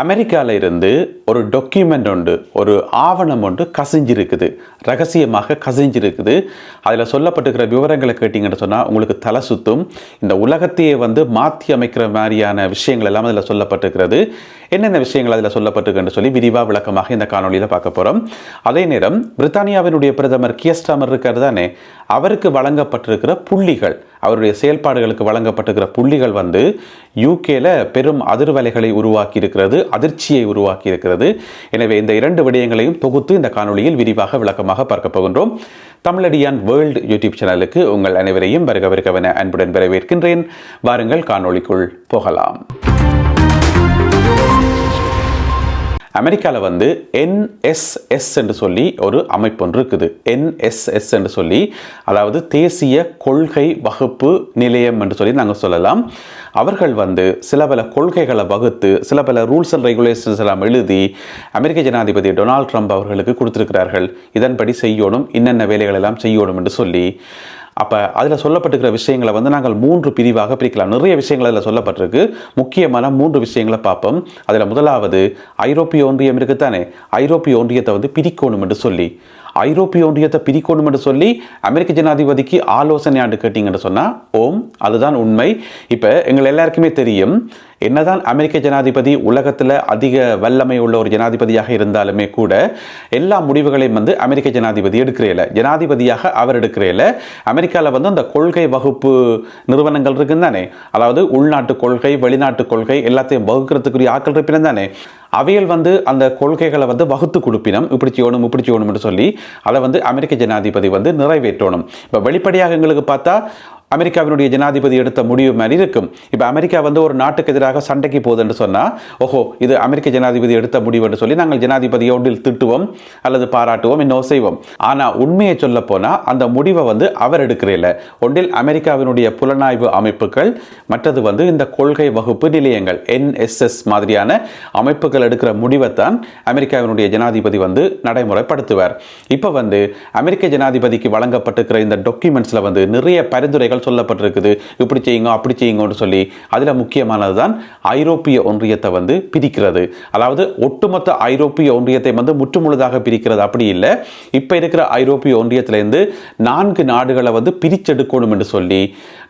அமெரிக்காவில் இருந்து ஒரு டாக்குமெண்ட் உண்டு ஒரு ஆவணம் ஒன்று கசிஞ்சிருக்குது. ரகசியமாக கசிஞ்சிருக்குது. அதில் சொல்லப்பட்டிருக்கிற விவரங்களை கேட்டிங்கன்னு சொன்னால் உங்களுக்கு தலை சுத்தும். இந்த உலகத்தையே வந்து மாற்றி அமைக்கிற மாதிரியான விஷயங்கள் எல்லாம் அதில் சொல்லப்பட்டிருக்கிறது. என்னென்ன விஷயங்கள் அதில் சொல்லப்பட்டிருக்குன்னு சொல்லி விரிவாக விளக்கமாக இந்த காணொலியில் பார்க்க போகிறோம் அதே நேரம் பிரித்தானியாவினுடைய பிரதமர் கியஸ்டாமர் இருக்கார் தானே? அவருக்கு வழங்கப்பட்டிருக்கிற புள்ளிகள் அவருடைய செயல்பாடுகளுக்கு வழங்கப்பட்டிருக்கிற புள்ளிகள் வந்து யூகேல பெரும் அதிர்வலைகளை உருவாக்கி இருக்கிறது அதிர்ச்சியை உருவாக்கி இருக்கிறது எனவே இந்த இரண்டு விடயங்களையும் தொகுத்து இந்த காணொளியில் விரிவாக விளக்கமாக பார்க்க போகின்றோம். தமிழடியான் வேர்ல்டு யூடியூப் சேனலுக்கு உங்கள் அனைவரையும் வருக வருகவென அன்புடன் வரவேற்கின்றேன். வாருங்கள் காணொளிக்குள் போகலாம். அமெரிக்காவில் வந்து என்எஸ்எஸ் என்று சொல்லி ஒரு அமைப்பு ஒன்று இருக்குது என்எஸ்எஸ் என்று சொல்லி அதாவது தேசிய கொள்கை வகுப்பு நிலையம் என்று சொல்லி நாங்கள் சொல்லலாம். அவர்கள் வந்து சில பல கொள்கைகளை வகுத்து சில பல ரூல்ஸ் அண்ட் ரெகுலேஷன்ஸ் எல்லாம் எழுதி அமெரிக்க ஜனாதிபதி டொனால்ட் ட்ரம்ப் அவர்களுக்கு கொடுத்துருக்கிறார்கள். இதன்படி செய்யணும் இன்னென்ன வேலைகள் எல்லாம் செய்யணும் என்று சொல்லி அப்போ அதில் சொல்லப்பட்டிருக்கிற விஷயங்களை வந்து நாங்கள் மூன்று பிரிவாக பிரிக்கலாம். நிறைய விஷயங்கள் அதில் சொல்லப்பட்டிருக்கு. முக்கியமான மூன்று விஷயங்களை பார்ப்போம். அதில் முதலாவது ஐரோப்பிய ஒன்றியம் இருக்குத்தானே ஐரோப்பிய ஒன்றியத்தை வந்து பிரிக்கணும் என்று சொல்லி. ஐரோப்பிய ஒன்றியத்தை பிரிக்கணும் என்று சொல்லி அமெரிக்க ஜனாதிபதிக்கு ஆலோசனை ஆண்டு கேட்டீங்கன்னு சொன்னால் ஓம் அதுதான் உண்மை. இப்போ எங்கள் எல்லாருக்குமே தெரியும் என்னதான் அமெரிக்க ஜனாதிபதி உலகத்தில் அதிக வல்லமை உள்ள ஒரு ஜனாதிபதியாக இருந்தாலுமே கூட எல்லா முடிவுகளையும் வந்து அமெரிக்க ஜனாதிபதி எடுக்கிறேல. ஜனாதிபதியாக அவர் எடுக்கிறேல. அமெரிக்காவில் வந்து அந்த கொள்கை வகுப்பு நிறுவனங்கள் இருக்குன்னு தானே. அதாவது உள்நாட்டு கொள்கை வெளிநாட்டு கொள்கை எல்லாத்தையும் வகுக்கிறதுக்குரிய ஆட்கள் இருப்பினம் தானே. அவைகள் வந்து அந்த கொள்கைகளை வந்து வகுத்து கொடுப்பினம். இப்படி செய்யணும் இப்படி செய்யணும்னு சொல்லி அதை வந்து அமெரிக்க ஜனாதிபதி வந்து நிறைவேற்றணும். இப்போ வெளிப்படையாக எங்களுக்கு பார்த்தா அமெரிக்காவினுடைய ஜனாதிபதி எடுத்த முடிவு மாதிரி இருக்கும். இப்போ அமெரிக்கா வந்து ஒரு நாட்டுக்கு எதிராக சண்டைக்கு போகுதுன்னு சொன்னால் ஓஹோ இது அமெரிக்க ஜனாதிபதி எடுத்த முடிவு என்று சொல்லி நாங்கள் ஜனாதிபதியை ஒன்றில் திட்டுவோம் அல்லது பாராட்டுவோம் இன்னும் செய்வோம் ஆனால் உண்மையை சொல்ல போனால் அந்த முடிவை வந்து அவர் எடுக்கிறதில்ல ஒன்றில் அமெரிக்காவினுடைய புலனாய்வு அமைப்புகள் மற்றது வந்து இந்த கொள்கை வகுப்பு நிலையங்கள் என்எஸ்எஸ் மாதிரியான அமைப்புகள் எடுக்கிற முடிவைத்தான் அமெரிக்காவினுடைய ஜனாதிபதி வந்து நடைமுறைப்படுத்துவார். இப்போ வந்து அமெரிக்க ஜனாதிபதிக்கு வழங்கப்பட்டிருக்கிற இந்த டாக்குமெண்ட்ஸில் வந்து நிறைய பரிந்துரைகள் விஷயங்கள் சொல்லப்பட்டிருக்குது. இப்படி செய்யுங்க அப்படி செய்யுங்கன்னு சொல்லி அதில் முக்கியமானது தான் ஐரோப்பிய ஒன்றியத்தை வந்து பிரிக்கிறது. அதாவது ஒட்டுமொத்த ஐரோப்பிய ஒன்றியத்தை வந்து முற்றுமுழுதாக பிரிக்கிறது அப்படி இல்லை. இப்போ இருக்கிற ஐரோப்பிய ஒன்றியத்திலேருந்து நான்கு நாடுகளை வந்து பிரிச்செடுக்கணும் என்று சொல்லி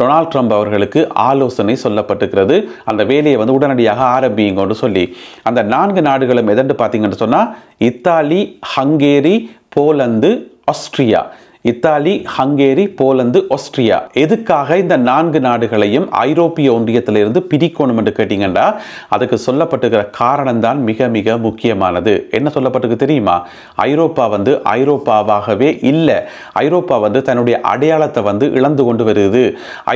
டொனால்ட் ட்ரம்ப் அவர்களுக்கு ஆலோசனை சொல்லப்பட்டிருக்கிறது. அந்த வேலையை வந்து உடனடியாக ஆரம்பிங்கன்னு சொல்லி. அந்த நான்கு நாடுகளும் எதன்று பார்த்தீங்கன்னு சொன்னால் Italy Hungary Poland Austria Italy Hungary Poland Austria எதுக்காக இந்த நான்கு நாடுகளையும் ஐரோப்பிய ஒன்றியத்திலிருந்து பிரிக்கணும் என்று கேட்டீங்கன்னா அதுக்கு சொல்லப்பட்டுகிற காரணம் தான் மிக மிக முக்கியமானது. என்ன சொல்லப்பட்டிருக்கு தெரியுமா? ஐரோப்பா வந்து ஐரோப்பாவாகவே இல்லை. ஐரோப்பா வந்து தன்னுடைய அடையாளத்தை வந்து இழந்து கொண்டு வருது.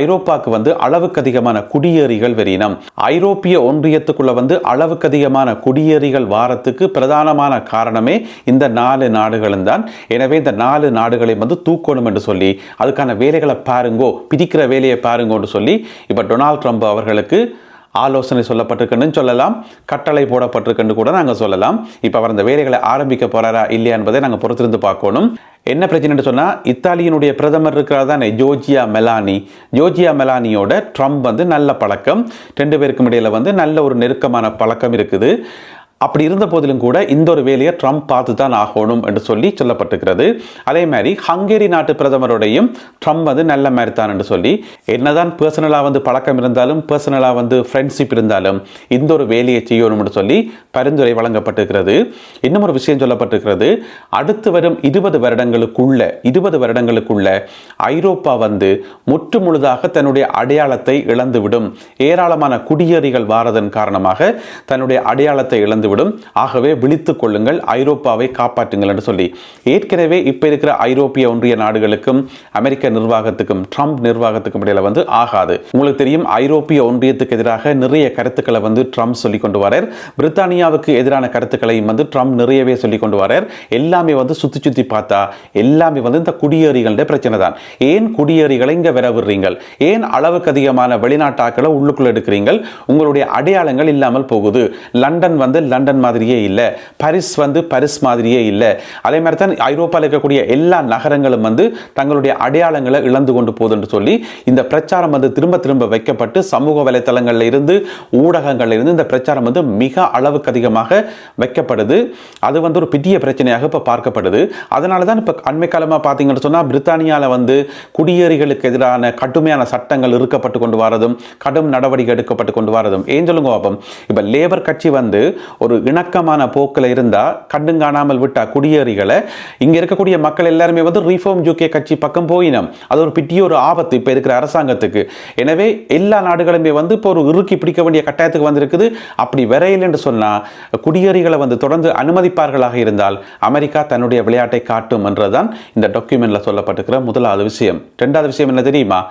ஐரோப்பாவுக்கு வந்து அளவுக்கு அதிகமான குடியேறிகள் வெறினம் ஐரோப்பிய ஒன்றியத்துக்குள்ள வந்து அளவுக்கு அதிகமான குடியேறிகள் வாரத்துக்கு பிரதானமான காரணமே இந்த நாலு நாடுகளும் தான் எனவே இந்த நாலு நாடுகளையும் வந்து தூக்கணும் என்று சொல்லி அதுக்கான வேலைகளை பாருங்கோ பிரிக்கிற வேலையை பாருங்கோன்னு சொல்லி இப்போ டொனால்ட் ட்ரம்ப் அவர்களுக்கு ஆலோசனை சொல்லப்பட்டிருக்குன்னு சொல்லலாம் கட்டளை போடப்பட்டிருக்குன்னு கூட நாங்கள் சொல்லலாம். இப்போ அவர் அந்த வேலைகளை ஆரம்பிக்க போறாரா இல்லையா என்பதை நாங்கள் பொறுத்திருந்து பார்க்கணும். என்ன பிரச்சனைன்னு சொன்னால் இத்தாலியினுடைய பிரதமர் இருக்கிறார் தானே ஜோர்ஜியா மெலானி. ஜோர்ஜியா மெலானியோட ட்ரம்ப் வந்து நல்ல பழக்கம். ரெண்டு பேருக்கும் இடையில் வந்து நல்ல ஒரு நெருக்கமான பழக்கம் இருக்குது. அப்படி இருந்த போதிலும் கூட இந்த ஒரு வேலையை ட்ரம்ப் பார்த்து தான் ஆகணும் என்று சொல்லி சொல்லப்பட்டிருக்கிறது. அதே மாதிரி ஹங்கேரி நாட்டு பிரதமரோடையும் ட்ரம்ப் வந்து நல்ல மாதிரி தான் என்று சொல்லி என்னதான் பர்சனலாக வந்து பழக்கம் இருந்தாலும் பர்சனலாக வந்து ஃப்ரெண்ட்ஷிப் இருந்தாலும் இந்த ஒரு வேலையை செய்யணும்னு சொல்லி பரிந்துரை வழங்கப்பட்டிருக்கிறது. இன்னும் ஒரு விஷயம் சொல்லப்பட்டிருக்கிறது. அடுத்து வரும் இருபது வருடங்களுக்குள்ள இருபது வருடங்களுக்குள்ள ஐரோப்பா வந்து முற்று முழுதாக தன்னுடைய அடையாளத்தை இழந்துவிடும். ஏராளமான குடியேறிகள் வாரதன் காரணமாக தன்னுடைய அடையாளத்தை இழந்து வந்துவிடும் ஆகவே விழித்து கொள்ளுங்கள் ஐரோப்பாவை காப்பாற்றுங்கள் என்று சொல்லி. ஏற்கனவே இப்போ இருக்கிற ஐரோப்பிய ஒன்றிய நாடுகளுக்கும் அமெரிக்க நிர்வாகத்துக்கும் ட்ரம்ப் நிர்வாகத்துக்கும் இடையில வந்து ஆகாது. உங்களுக்கு தெரியும் ஐரோப்பிய ஒன்றியத்துக்கு எதிராக நிறைய கருத்துக்களை வந்து ட்ரம்ப் சொல்லி கொண்டு வரார். பிரித்தானியாவுக்கு எதிரான கருத்துக்களையும் வந்து ட்ரம்ப் நிறையவே சொல்லி கொண்டு வரார். எல்லாமே வந்து சுத்தி சுத்தி பார்த்தா எல்லாமே வந்து இந்த குடியேறிகளுடைய பிரச்சனை தான். ஏன் குடியேறிகளை இங்க வர விடுறீங்கள் ஏன் அளவுக்கு அதிகமான வெளிநாட்டாக்களை உள்ளுக்குள்ள எடுக்கிறீங்கள்? உங்களுடைய அடையாளங்கள் இல்லாமல் போகுது. லண்டன் வந்து லண்டன் மாதிரியே இல்லை. பாரிஸ் வந்து பாரிஸ் மாதிரியே இல்லை. அதே மாதிரி தான் ஐரோப்பாவில் இருக்கக்கூடிய எல்லா நகரங்களும் வந்து தங்களுடைய அடையாளங்களை இழந்து கொண்டு போகுதுன்னு சொல்லி இந்த பிரச்சாரம் வந்து திரும்ப திரும்ப வைக்கப்பட்டு சமூக வலைதளங்களில் இருந்து ஊடகங்களில் இருந்து இந்த பிரச்சாரம் வந்து மிக அளவுக்கு அதிகமாக வைக்கப்படுது. அது வந்து ஒரு பெரிய பிரச்சனையாக இப்போ பார்க்கப்படுது. அதனால தான் இப்போ அண்மை காலமாக பார்த்தீங்கன்னு சொன்னால் பிரித்தானியாவில் வந்து குடியேறிகளுக்கு எதிரான கடுமையான சட்டங்கள் இருக்கப்பட்டு கொண்டு வரதும் கடும் நடவடிக்கை எடுக்கப்பட்டு கொண்டு வரதும். ஏன் சொல்லுங்க பாப்போம். இப்போ லேபர் கட்சி வந்து ஒரு இணக்கமான போக்கில் இருந்தால் கண்டுங்காணாமல் விட்டால் குடியேறிகளை. இங்கே இருக்கக்கூடிய மக்கள் எல்லாருமே வந்து ரீஃபார்ம் யூகே கட்சி பக்கம் போயினம். அது ஒரு பிட்டிய ஒரு ஆபத்து இப்போ இருக்கிற அரசாங்கத்துக்கு. எனவே எல்லா நாடுகளுமே வந்து இப்போ ஒரு இறுக்கி பிடிக்க வேண்டிய கட்டாயத்துக்கு வந்திருக்குது. அப்படி வரையில் என்று சொன்னால் குடியேறிகளை வந்து தொடர்ந்து அனுமதிப்பார்களாக இருந்தால் அமெரிக்கா தன்னுடைய விளையாட்டை காட்டும் என்றதான் இந்த டாக்குமெண்ட்டில் சொல்லப்பட்டிருக்கிற முதலாவது விஷயம். ரெண்டாவது விஷயம் என்ன தெரியுமா?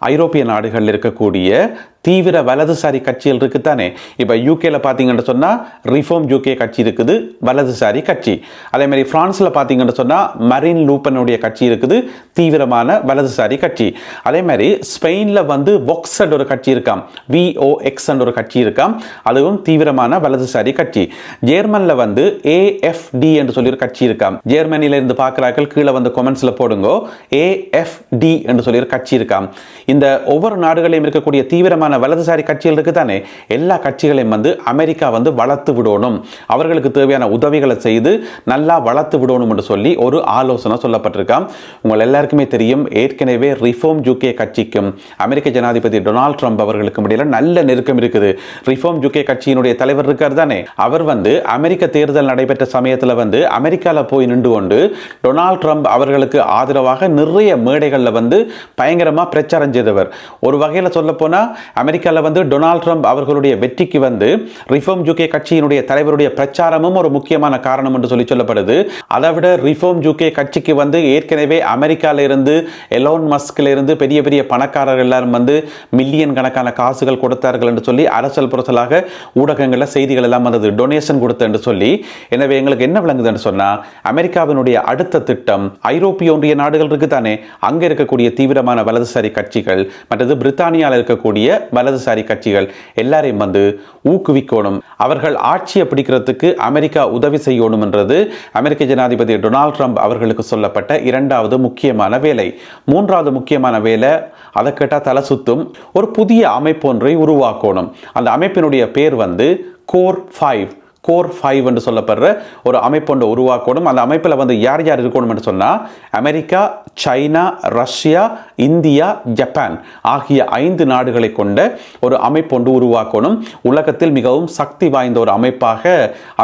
ஐரோப்பிய நாடுகளில் இருக்கக்கூடிய தீவிர வலதுசாரி கட்சிகள் இருக்குத்தானே? இப்போ யூகேல பார்த்தீங்கன்னு சொன்னால் ரிஃபார்ம் யூகே கட்சி இருக்குது வலதுசாரி கட்சி. அதே மாதிரி பிரான்ஸில் பார்த்தீங்கன்னு சொன்னால் மரின் லூப்பனுடைய கட்சி இருக்குது தீவிரமான வலதுசாரி கட்சி. அதே மாதிரி ஸ்பெயினில் வந்து ஒக்ஸட் ஒரு கட்சி இருக்காம் விஓஎக்ஸ் ஒரு கட்சி இருக்காம் அதுவும் தீவிரமான வலதுசாரி கட்சி. ஜெர்மனில் வந்து ஏஎஃப்டி என்று சொல்லி ஒரு கட்சி இருக்காம். ஜெர்மனியில இருந்து பார்க்குறாக்கள் கீழே வந்து கொமெண்ட்ஸில் போடுங்க ஏஎஃப்டி என்று சொல்லி ஒரு கட்சி இருக்காம். இந்த ஒவ்வொரு நாடுகளையும் இருக்கக்கூடிய தீவிரமான வலதுசாரி கட்சிகள் இருக்குது தானே எல்லா கட்சிகளையும் வந்து அமெரிக்கா வந்து வளர்த்து விடணும். அவர்களுக்கு தேவையான உதவிகளை செய்து நல்லா வளர்த்து விடணும் என்று சொல்லி ஒரு ஆலோசனை சொல்லப்பட்டிருக்கான் உங்கள் எல்லாருக்குமே தெரியும் ஏற்கனவே ரிஃபார்ம் ஜூகே கட்சிக்கும் அமெரிக்க ஜனாதிபதி டொனால்ட் ட்ரம்ப் அவர்களுக்கும் இடையில நல்ல நெருக்கம் இருக்குது. ரிஃபார்ம் ஜூகே கட்சியினுடைய தலைவர் இருக்கார் தானே? அவர் வந்து அமெரிக்க தேர்தல் நடைபெற்ற சமயத்தில் வந்து அமெரிக்காவில் போய் நின்று கொண்டு டொனால்ட் ட்ரம்ப் அவர்களுக்கு ஆதரவாக நிறைய மேடைகளில் வந்து பயங்கரமாக பிரச்சாரம் அடைஞ்சதவர் ஒரு வகையில் சொல்ல போனால் அமெரிக்காவில் வந்து டொனால்ட் ட்ரம்ப் அவர்களுடைய வெற்றிக்கு வந்து ரிஃபார்ம் ஜூகே கட்சியினுடைய தலைவருடைய பிரச்சாரமும் ஒரு முக்கியமான காரணம் என்று சொல்லி சொல்லப்படுது. அதை விட ரிஃபார்ம் ஜூகே கட்சிக்கு வந்து ஏற்கனவே அமெரிக்காவில் இருந்து எலோன் மஸ்கில் இருந்து பெரிய பெரிய பணக்காரர்கள் எல்லாரும் வந்து மில்லியன் கணக்கான காசுகள் கொடுத்தார்கள் என்று சொல்லி அரசல் புரசலாக ஊடகங்களில் செய்திகள் எல்லாம் வந்தது. டொனேஷன் கொடுத்த என்று சொல்லி. எனவே எங்களுக்கு என்ன விளங்குதுன்னு சொன்னால் அமெரிக்காவினுடைய அடுத்த திட்டம் ஐரோப்பிய ஒன்றிய நாடுகள் இருக்கு தானே அங்கே இருக்கக்கூடிய தீவிரமான வலதுசாரி கட்சிகள் மற்றது பிரித்தானியாவில் இருக்கக்கூடிய வலதுசாரி கட்சிகள் எல்லாரையும் வந்து ஊக்குவிக்கணும். அவர்கள் ஆட்சியை பிடிக்கிறதுக்கு அமெரிக்கா உதவி செய்யணும் என்றது அமெரிக்க ஜனாதிபதி டொனால்ட் ட்ரம்ப் அவர்களுக்கு சொல்லப்பட்ட இரண்டாவது முக்கியமான வேலை. மூன்றாவது முக்கியமான வேலை அதை கேட்டால் தலை சுத்தும் ஒரு புதிய அமைப்பு ஒன்றை உருவாக்கணும். அந்த அமைப்பினுடைய பேர் வந்து கோர் ஃபைவ். கோர் ஃபைவ் என்று சொல்லப்படுற ஒரு அமைப்பு ஒன்று உருவாக்கணும். அந்த அமைப்பில் வந்து யார் யார் இருக்கணும் என்று சொன்னால் America China Russia India Japan ஆகிய ஐந்து நாடுகளை கொண்ட ஒரு அமைப்பு ஒன்று உருவாக்கணும். உலகத்தில் மிகவும் சக்தி வாய்ந்த ஒரு அமைப்பாக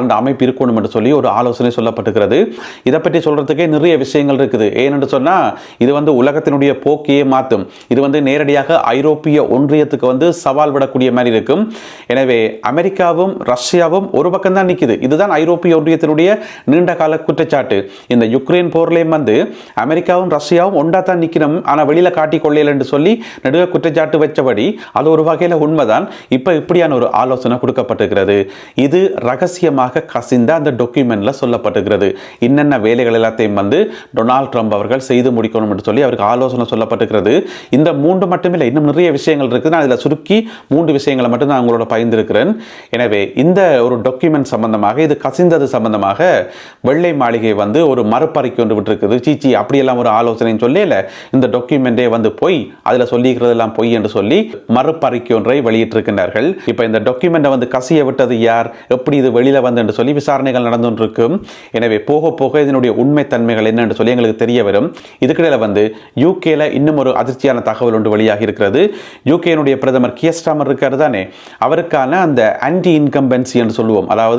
அந்த அமைப்பு இருக்கணும் என்று சொல்லி ஒரு ஆலோசனை சொல்லப்பட்டிருக்கிறது. இதை பற்றி சொல்கிறதுக்கே நிறைய விஷயங்கள் இருக்குது. ஏனென்று சொன்னால் இது வந்து உலகத்தினுடைய போக்கையே மாற்றும். இது வந்து நேரடியாக ஐரோப்பிய ஒன்றியத்துக்கு வந்து சவால் விடக்கூடிய மாதிரி இருக்கும். எனவே அமெரிக்காவும் ரஷ்யாவும் ஒரு பக்கம் தான் நிற்குது இதுதான் ஐரோப்பிய ஒன்றியத்தினுடைய நீண்ட கால குற்றச்சாட்டு. இந்த யுக்ரைன் போர்லேயும் வந்து அமெரிக்காவும் ரஷ்யாவும் ஒன்றா தான் நிற்கணும் ஆனால் வெளியில் காட்டிக் என்று சொல்லி நடுக குற்றச்சாட்டு வச்சபடி அது ஒரு வகையில் உண்மைதான். இப்போ இப்படியான ஒரு ஆலோசனை கொடுக்கப்பட்டிருக்கிறது. இது ரகசியமாக கசிந்த அந்த டொக்குமெண்ட்டில் சொல்லப்பட்டிருக்கிறது. என்னென்ன வேலைகள் எல்லாத்தையும் வந்து டொனால்ட் ட்ரம்ப் அவர்கள் செய்து முடிக்கணும் என்று சொல்லி அவருக்கு ஆலோசனை சொல்லப்பட்டிருக்கிறது. இந்த மூன்று மட்டுமில்லை இன்னும் நிறைய விஷயங்கள் இருக்குது நான் இதில் சுருக்கி மூன்று விஷயங்களை மட்டும் நான் உங்களோட பகிர்ந்திருக்கிறேன். எனவே இந்த ஒரு டொக்குமெண்ட் சம்பந்தமாக இது கசிந்தது சம்பந்தமாக வெள்ளை மாளிகை வந்து ஒரு மறுப்பறைக்கு ஒன்று விட்டுருக்குது. சீச்சி அப்படியெல்லாம் ஒரு ஆலோசனைன்னு சொல்லல. இந்த டாக்குமெண்டே வந்து பொய் அதில் சொல்லியிருக்கிறதெல்லாம் பொய் என்று சொல்லி மறுப்பறைக்கு ஒன்றை வெளியிட்டிருக்கின்றார்கள். இப்போ இந்த டாக்குமெண்ட்டை வந்து கசிய விட்டது யார்? எப்படி இது வெளியில் வந்து என்று சொல்லி விசாரணைகள் நடந்து கொண்டிருக்கும் எனவே போக போக இதனுடைய உண்மை தன்மைகள் என்ன என்று சொல்லி எங்களுக்கு தெரிய வரும். இதுக்கிடையில் வந்து யூகேல இன்னும் ஒரு அதிர்ச்சியான தகவல் ஒன்று வெளியாகி இருக்கிறது யூகேனுடைய பிரதமர் கியஸ்டாமர் இருக்காரு தானே? அவருக்கான அந்த ஆன்டி இன்கம்பன்சி என்று சொல்லுவோம். அதாவது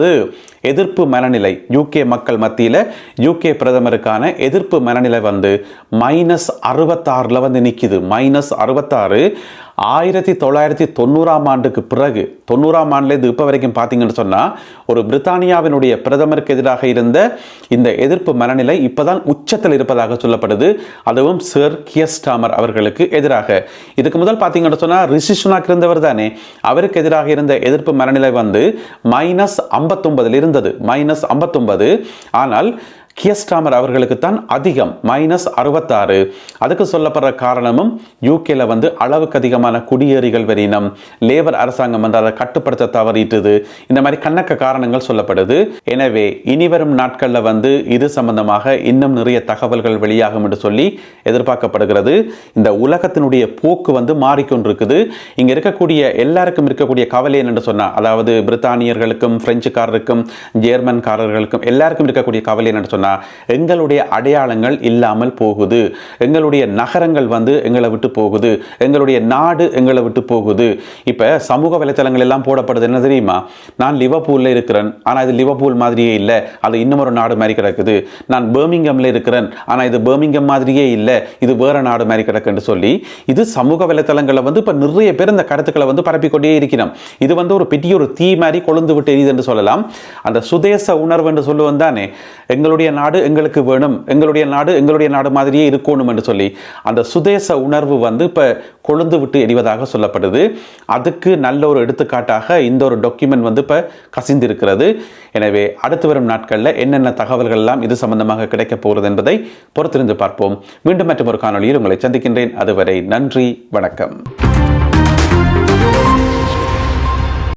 எதிர்ப்பு மனநிலை யூகே மக்கள் மத்தியில் யூகே பிரதமருக்கான எதிர்ப்பு மனநிலை வந்து மைனஸ் அறுபத்தாறில் வந்து நிற்கிது மைனஸ் அறுபத்தாறு ஆயிரத்தி தொள்ளாயிரத்தி தொண்ணூறாம் ஆண்டுக்கு பிறகு தொண்ணூறாம் ஆண்டுலேருந்து இப்போ வரைக்கும் பார்த்தீங்கன்னு சொன்னால் ஒரு பிரித்தானியாவினுடைய பிரதமருக்கு எதிராக இருந்த இந்த எதிர்ப்பு மனநிலை இப்போதான் உச்சத்தில் இருப்பதாக சொல்லப்படுது. அதுவும் சர் கியஸ்டாமர் அவர்களுக்கு எதிராக. இதுக்கு முதல் பார்த்தீங்கன்னு சொன்னால் ரிஷி சுனாக் இருந்தவர் தானே. அவருக்கு எதிராக இருந்த எதிர்ப்பு மனநிலை வந்து மைனஸ் ஐம்பத்தொன்பதில் இருந்தது. மைனஸ் ஐம்பத்தொன்பது. ஆனால் கியஸ்டாமர் அவர்களுக்கு தான் அதிகம் மைனஸ் அறுபத்தாறு. அதுக்கு சொல்லப்படுற காரணமும் யூகேல வந்து அளவுக்கு அதிகமான குடியேறிகள் வரினம் லேபர் அரசாங்கம் வந்து அதை கட்டுப்படுத்த தவறிட்டது. இந்த மாதிரி கண்ணக்க காரணங்கள் சொல்லப்படுது. எனவே இனிவரும் நாட்களில் வந்து இது சம்பந்தமாக இன்னும் நிறைய தகவல்கள் வெளியாகும் என்று சொல்லி எதிர்பார்க்கப்படுகிறது. இந்த உலகத்தினுடைய போக்கு வந்து மாறிக்கொண்டிருக்குது. இங்க இருக்கக்கூடிய எல்லாருக்கும் இருக்கக்கூடிய கவலை என்னென்று சொன்னா அதாவது பிரித்தானியர்களுக்கும் பிரெஞ்சுக்காரருக்கும் ஜெர்மன்காரர்களுக்கும் எல்லாருக்கும் இருக்கக்கூடிய கவலை என்னென்னு சொன்னா எங்களுடைய அடையாளங்கள் இல்லாமல் போகுது. எங்களுடைய நகரங்கள் வந்து எங்களை விட்டு போகுது. எங்களுடைய நாடு எங்களை விட்டு போகுது. இப்போ சமூக வலைத்தளங்கள் எல்லாம் போடப்படுது என்ன தெரியுமா? நான் லிவர்பூலில் இருக்கிறேன். ஆனால் இது லிவபூல் மாதிரியே இல்லை. அது இன்னும் ஒரு நாடு மாதிரி கிடக்குது. நான் பேர்மிங்கம்ல இருக்கிறேன். ஆனால் இது பேர்மிங்கம் மாதிரியே இல்லை. இது வேற நாடு மாதிரி கிடக்குன்னு சொல்லி இது சமூக வலைத்தளங்களில் வந்து இப்போ நிறைய பேர் இந்த கருத்துக்களை வந்து பரப்பிக்கொண்டே இருக்கிறோம். இது வந்து ஒரு பெரிய ஒரு தீ மாதிரி கொழுந்து விட்டு எரியுது என்று சொல்லலாம். அந்த சுதேச உணர்வு என்று சொல்லுவோம் தானே எங்களுடைய நாடு எங்களுக்கு வேணும் எங்களுடைய நாடு எங்களுடைய நாடு மாதிரியே இருக்கணும் என்று சொல்லி அந்த சுதேச உணர்வு வந்து இப்போ கொழுந்து விட்டு எரிவதாக சொல்லப்படுது. அதுக்கு நல்ல ஒரு எடுத்துக்காட்டாக இந்த ஒரு டாக்குமெண்ட் வந்து இப்போ கசிந்திருக்கிறது. எனவே அடுத்து வரும் நாட்களில் என்னென்ன தகவல்கள் எல்லாம் இது சம்பந்தமாக கிடைக்கப் போகிறது என்பதை பொறுத்திருந்து பார்ப்போம். மீண்டும் மற்றும் ஒரு காணொளியில் உங்களை சந்திக்கின்றேன். அதுவரை நன்றி வணக்கம்.